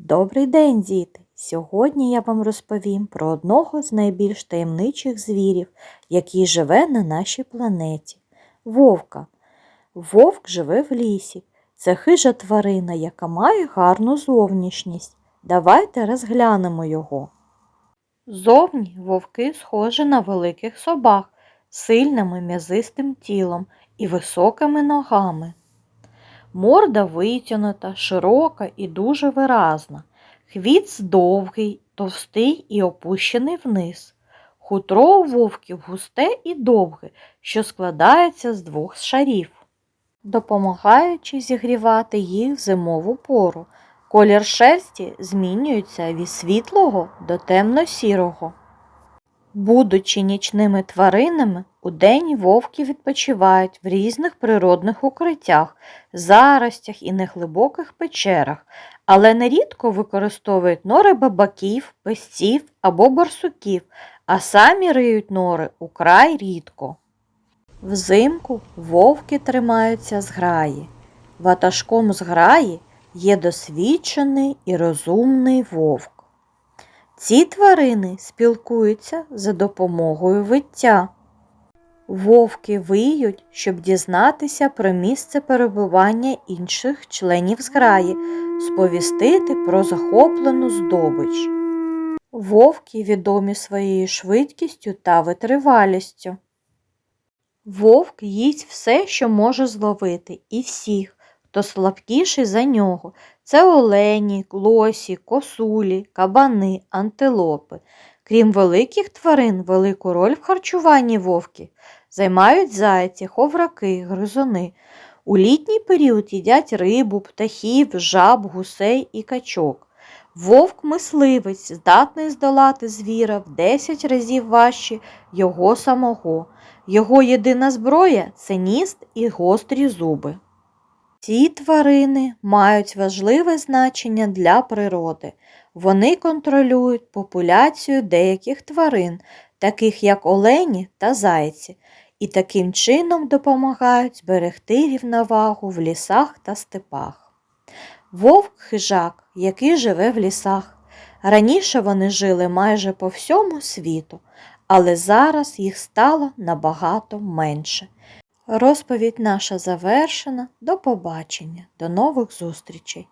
Добрий день, діти! Сьогодні я вам розповім про одного з найбільш таємничих звірів, який живе на нашій планеті вовка. Вовк живе в лісі. Це хижа тварина, яка має гарну зовнішність. Давайте розглянемо його. Зовні вовки схожі на великих собак з сильним м'язистим тілом і високими ногами. Морда витягнута, широка і дуже виразна. Хвіст довгий, товстий і опущений вниз. Хутро у вовків густе і довге, що складається з двох шарів, допомагаючи зігрівати їх в зимову пору. Колір шерсті змінюється від світлого до темно-сірого. Будучи нічними тваринами, удень вовки відпочивають в різних природних укриттях, заростях і неглибоких печерах, але нерідко використовують нори бабаків, песців або барсуків, а самі риють нори украй рідко. Взимку вовки тримаються зграї. Ватажком зграї є досвідчений і розумний вовк. Ці тварини спілкуються за допомогою виття. Вовки виють, щоб дізнатися про місце перебування інших членів зграї, сповістити про захоплену здобич. Вовки відомі своєю швидкістю та витривалістю. Вовк їсть все, що може зловити, і всіх, хто слабкіший за нього. Це олені, лосі, косулі, кабани, антилопи. Крім великих тварин, велику роль в харчуванні вовки займають зайці, ховраки, гризуни. У літній період їдять рибу, птахів, жаб, гусей і качок. Вовк-мисливець здатний здолати звіра в 10 разів важче його самого. Його єдина зброя це ніст і гострі зуби. Ці тварини мають важливе значення для природи. Вони контролюють популяцію деяких тварин, таких як олені та зайці, і таким чином допомагають зберегти рівновагу в лісах та степах. Вовк хижак, який живе в лісах. Раніше вони жили майже по всьому світу, але зараз їх стало набагато менше. Розповідь наша завершена. До побачення, до нових зустрічей!